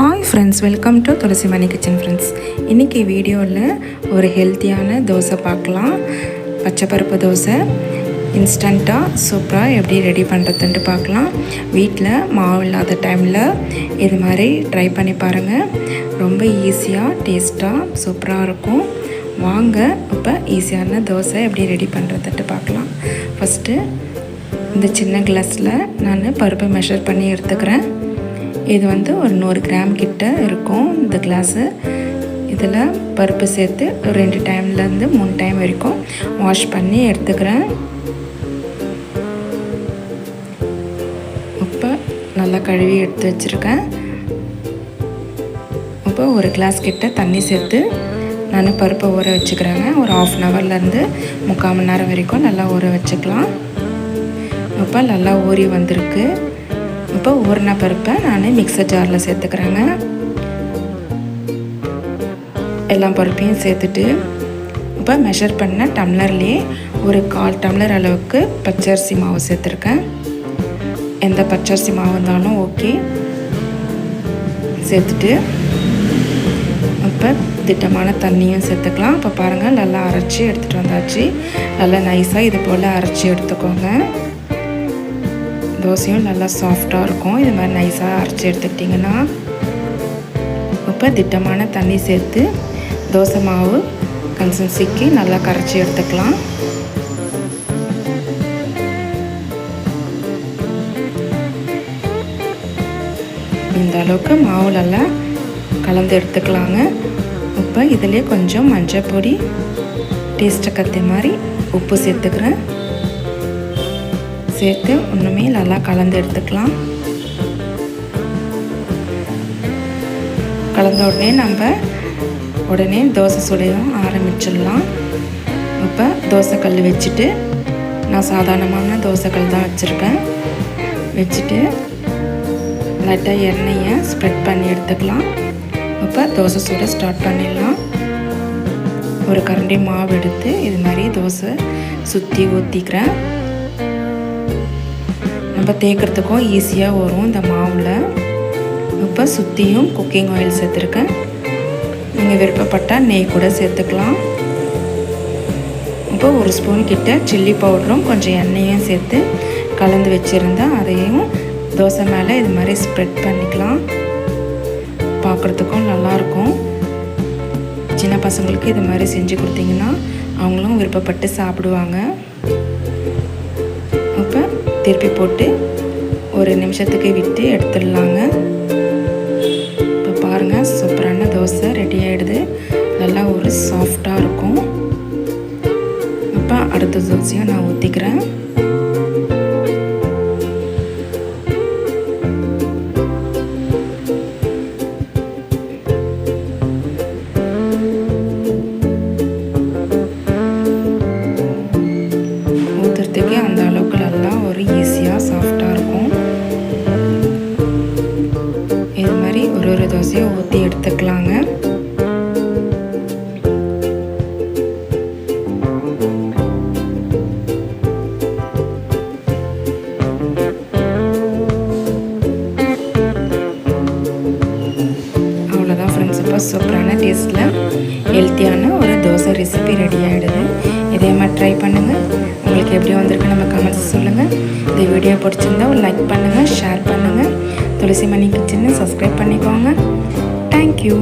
Hi friends welcome to Tulasi Mani kitchen friends இன்றைக்கி வீடியோவில் ஒரு ஹெல்த்தியான தோசை பார்க்கலாம். பச்சைப்பருப்பு தோசை இன்ஸ்டண்ட்டாக சூப்பராக எப்படி ரெடி பண்ணுறதுன்ட்டு பார்க்கலாம். வீட்டில் மாவு இல்லாத டைமில் இது மாதிரி ட்ரை பண்ணி பாருங்கள் ரொம்ப ஈஸியாக டேஸ்ட்டாக சூப்பராக இருக்கும். வாங்க இப்போ ஈஸியான தோசை எப்படி ரெடி பண்ணுறதுன்ட்டு பார்க்கலாம். ஃபஸ்ட்டு இந்த சின்ன கிளாஸில் நான் பருப்பை மெஷர் பண்ணி எடுத்துக்கிறேன். இது வந்து ஒரு நூறு கிராம் கிட்ட இருக்கும் இந்த கிளாஸு. இதில் பருப்பு சேர்த்து ரெண்டு டைம்லேருந்து மூணு டைம் வரைக்கும் வாஷ் பண்ணி எடுத்துக்கிறேன். இப்போ நல்லா கழுவி எடுத்து வச்சுருக்கேன். இப்போ ஒரு கிளாஸ் கிட்ட தண்ணி சேர்த்து நான் பருப்பை ஊற வச்சுக்கிறேங்க. ஒரு ஆஃப் அன் ஹவர்லேருந்து முக்கால் மணி நேரம் வரைக்கும் நல்லா ஊற வச்சுக்கலாம். இப்போ நல்லா ஊறி வந்திருக்கு. இப்போ ஊறின பருப்பை நான் மிக்சர் ஜாரில் சேர்த்துக்கிறேங்க. எல்லா பருப்பையும் சேர்த்துட்டு இப்போ மெஷர் பண்ண டம்ளர்லேயே ஒரு கால் டம்ளர் அளவுக்கு பச்சரிசி மாவு சேர்த்துருக்கேன். எந்த பச்சரிசி மாவு இருந்தாலும் ஓகே சேர்த்துட்டு இப்போ திட்டமான தண்ணியும் சேர்த்துக்கலாம். இப்போ பாருங்கள் நல்லா அரைச்சி எடுத்துகிட்டு வந்தாச்சு. நல்லா நைஸாக இது போல் அரைச்சி எடுத்துக்கோங்க. தோசையும் நல்லா சாஃப்டாக இருக்கும். இது மாதிரி நைஸாக அரைச்சி எடுத்துக்கிட்டிங்கன்னா இப்போ திட்டமான தண்ணி சேர்த்து தோசை மாவு கன்சன்சிக்கு நல்லா கரைச்சி எடுத்துக்கலாம். இந்த அளவுக்கு மாவு நல்லா கலந்து எடுத்துக்கலாங்க. இப்போ இதிலே கொஞ்சம் மஞ்சள் பொடி டேஸ்ட்டை கற்ற மாதிரி உப்பு சேர்த்துக்கிறேன். சேர்த்து ஒன்றுமே நல்லா கலந்து எடுத்துக்கலாம். கலந்த உடனே நம்ம உடனே தோசை சுடையும் ஆரம்பிச்சிடலாம். இப்போ தோசைக்கல் வச்சுட்டு நான் சாதாரணமான தோசைக்கல் தான் வச்சுருக்கேன். வச்சுட்டு லைட்டாக எண்ணெயை ஸ்ப்ரெட் பண்ணி எடுத்துக்கலாம். இப்போ தோசை சுட ஸ்டார்ட் பண்ணிடலாம். ஒரு கரண்டி மாவு எடுத்து இது மாதிரி தோசை சுற்றி ஊற்றிக்கிறேன் நம்ம தேய்க்கிறதுக்கும் ஈஸியாக வரும் இந்த மாவில். இப்போ சுற்றியும் குக்கிங் ஆயில் சேர்த்துருக்கேன். நீங்கள் விருப்பப்பட்டால் நெய் கூட சேர்த்துக்கலாம். இப்போ ஒரு ஸ்பூன் கிட்ட சில்லி பவுடரும் கொஞ்சம் எண்ணெயும் சேர்த்து கலந்து வச்சுருந்தேன் அதையும் தோசை மேலே இது மாதிரி ஸ்ப்ரெட் பண்ணிக்கலாம். பார்க்குறதுக்கும் நல்லாயிருக்கும் சின்ன பசங்களுக்கு இது மாதிரி செஞ்சு கொடுத்தீங்கன்னா அவங்களும் விருப்பப்பட்டு சாப்பிடுவாங்க. திருப்பி போட்டு ஒரு நிமிஷத்துக்கு விட்டு எடுத்துடலாங்க. இப்போ பாருங்கள் சூப்பரான தோசை ரெடி ஆகிடுது நல்லா ஒரு சாஃப்டாக இருக்கும். அப்போ அடுத்த தோசையும் நான் தோசையை ஊற்றி எடுத்துக்கலாங்க. அவ்வளோதான் ஃப்ரெண்ட்ஸ் இப்போ சூப்பரான டேஸ்ட்டில் ஹெல்த்தியான ஒரு தோசை ரெசிபி ரெடி ஆகிடுது இதே மாதிரி ட்ரை பண்ணுங்கள் உங்களுக்கு எப்படி வந்திருக்கு நம்ம கமெண்ட்ஸ் சொல்லுங்கள் இந்த வீடியோ பிடிச்சிருந்தா ஒரு லைக் பண்ணுங்கள் ஷேர் பண்ணுங்கள் துளசி மணி கிச்சனை சப்ஸ்கிரைப் பண்ணிக்கோங்க தேங்க்யூ